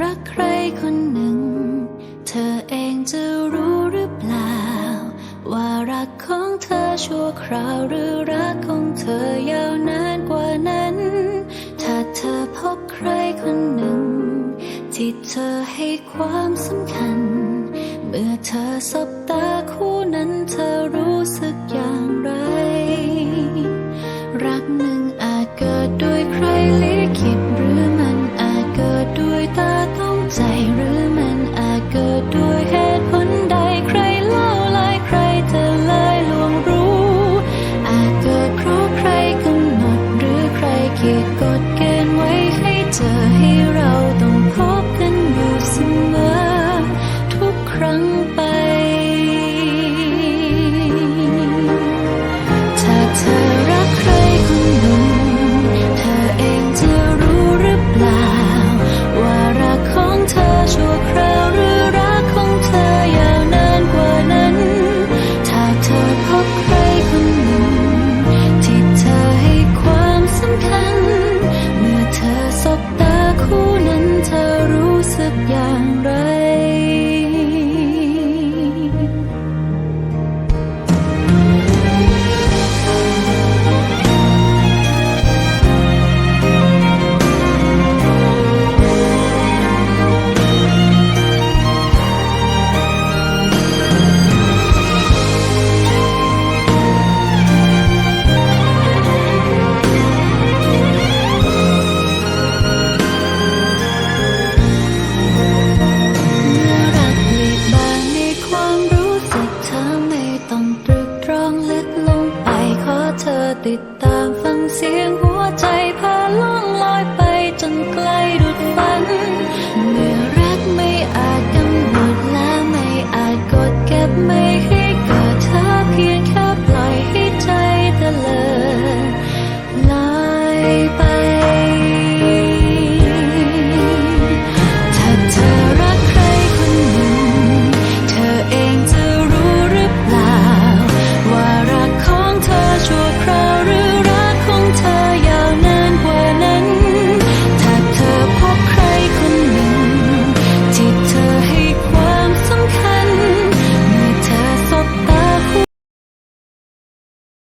รักใครคนหนึ่ง เธอเองจะรู้หรือเปล่า ว่ารักของเธอชั่วคราวหรือรักของเธอยาวนานกว่านั้น ถ้าเธอพบใครคนหนึ่ง ที่เธอให้ความสำคัญ เมื่อเธอสบตาคู่นั้นเธอ it good. 别但分小。